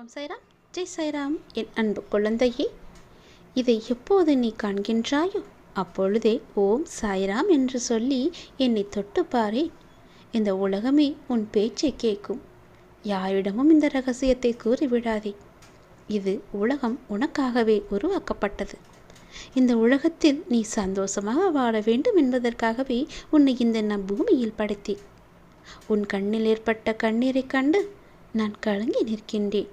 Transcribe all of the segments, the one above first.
ஓம் சைராம். ஜெய் சைராம் என் அன்பு குழந்தையே. இதை எப்போது நீ காண்கின்றாயோ அப்பொழுதே ஓம் சாய்ராம் என்று சொல்லி என்னை தொட்டு பாரேன். இந்த உலகமே உன் பேச்சை கேட்கும் யாரிடமும் இந்த ரகசியத்தை கூறிவிடாதே. இது உலகம் உனக்காகவே உருவாக்கப்பட்டது. இந்த உலகத்தில் நீ சந்தோஷமாக வாழ வேண்டும் என்பதற்காகவே உன்னை இந்த நம் பூமியில் படைத்தேன். உன் கண்ணில் ஏற்பட்ட கண்ணீரைக் கண்டு நான் கலங்கி நிற்கின்றேன்.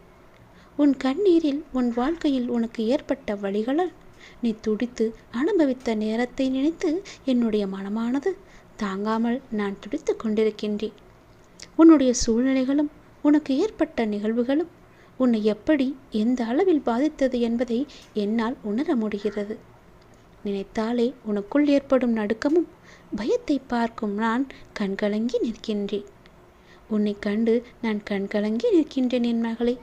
உன் கண்ணீரில் உன் வாழ்க்கையில் உனக்கு ஏற்பட்ட வழிகளால். நீ துடித்து அனுபவித்த நேரத்தை நினைத்து என்னுடைய மனமானது தாங்காமல் நான் துடித்து கொண்டிருக்கின்றேன். உன்னுடைய சூழ்நிலைகளும் உனக்கு ஏற்பட்ட நிகழ்வுகளும் உன்னை எப்படி எந்த அளவில் பாதித்தது என்பதை என்னால் உணர முடிகிறது. நினைத்தாலே உனக்குள் ஏற்படும் நடுக்கமும் பயத்தை பார்க்கும் நான் கண்கலங்கி நிற்கின்றேன். உன்னை கண்டு நான் கண்கலங்கி நிற்கின்றேன் என் மகளே.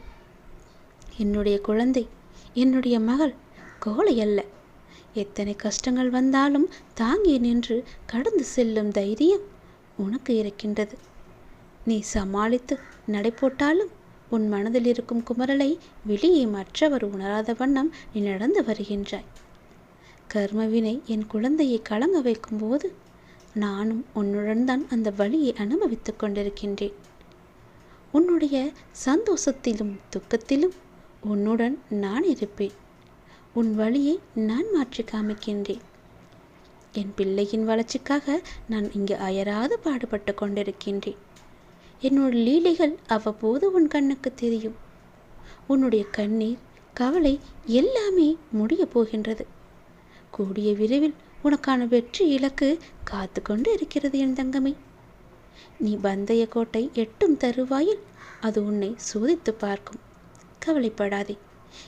என்னுடைய குழந்தை என்னுடைய மகள் கோழை அல்ல. எத்தனை கஷ்டங்கள் வந்தாலும் தாங்கி நின்று கடந்து செல்லும் தைரியம் உனக்கு இருக்கின்றது. நீ சமாளித்து நடை போட்டாலும் உன் மனதில் இருக்கும் குமரலை வெளியே மற்றவர் உணராத வண்ணம் நீ நடந்து வருகின்றாய். கர்மவினை என் குழந்தையை கலங்க வைக்கும்போது நானும் உன்னுடன் தான் அந்த வழியை அனுபவித்துக் கொண்டிருக்கின்றேன். உன்னுடைய சந்தோஷத்திலும் துக்கத்திலும் உன்னுடன் நான் இருப்பேன். உன் வழியை நான் மாற்றி காமிக்கின்றேன். என் பிள்ளையின் வளர்ச்சிக்காக நான் இங்கு அயராது பாடுபட்டு கொண்டிருக்கின்றேன். என்னோட லீலைகள் அவ்வப்போது உன் கண்ணுக்கு தெரியும். உன்னுடைய கண்ணீர் கவலை எல்லாமே முடிய போகின்றது. கூடிய விரைவில் உனக்கான வெற்றி இலக்கு காத்து கொண்டு இருக்கிறது என் தங்கமே. நீ பந்தய கோட்டை எட்டும் தருவாயில் அது உன்னை சோதித்து பார்க்கும். கவலைப்படாதே.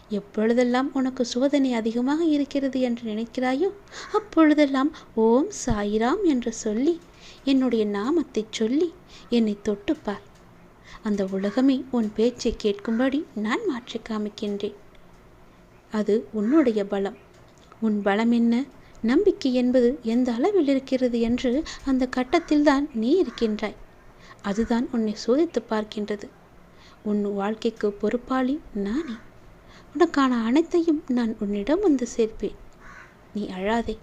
எப்பொழுதெல்லாம் உனக்கு சோதனை அதிகமாக இருக்கிறது என்று நினைக்கிறாயோ அப்பொழுதெல்லாம் ஓம் சாயிராம் என்று சொல்லி என்னுடைய நாமத்தை சொல்லி என்னை தொட்டுப்பார் அந்த உலகமே உன் பேச்சை கேட்கும்படி நான் மாற்றி காமிக்கின்றேன். அது உன்னுடைய பலம். உன் பலம் என்ன? நம்பிக்கை என்பது எந்த அளவில் இருக்கிறது என்று அந்த கட்டத்தில்தான் நீ இருக்கின்றாய். அதுதான் உன்னை சோதித்து பார்க்கின்றது. உன் வாழ்க்கைக்கு பொறுப்பாளி நானே. உனக்கான அனைத்தையும் நான் உன்னிடம் வந்து சேர்ப்பேன். நீ அழாதே.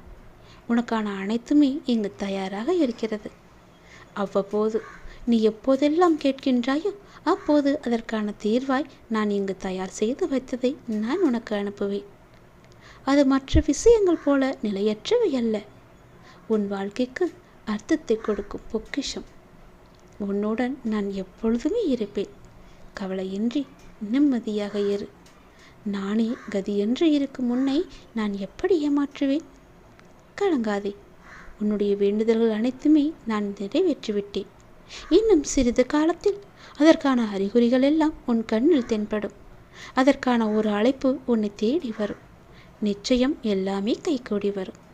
உனக்கான அனைத்துமே இங்கு தயாராக இருக்கிறது. அவ்வப்போது நீ எப்போதெல்லாம் கேட்கின்றாயோ அப்போது அதற்கான தீர்வாய் நான் இங்கு தயார் செய்து வைத்ததை நான் உனக்கு அனுப்புவேன். அது மற்ற விஷயங்கள் போல நிலையற்றவை அல்ல. உன் வாழ்க்கைக்கு அர்த்தத்தை கொடுக்கும் பொக்கிஷம். உன்னுடன் நான் எப்பொழுதுமே இருப்பேன். கவலையின்றி நிம்மதியாக இரு. நானே கதியென்று இருக்கும் உன்னை நான் எப்படி ஏமாற்றுவேன்? கலங்காதே. உன்னுடைய வேண்டுதல்கள் அனைத்துமே நான் நிறைவேற்றிவிட்டேன். இன்னும் சிறிது காலத்தில் அதற்கான அறிகுறிகள் எல்லாம் உன் கண்ணில் தென்படும். அதற்கான ஒரு அழைப்பு உன்னை தேடி வரும். நிச்சயம் எல்லாமே கைகூடி வரும்.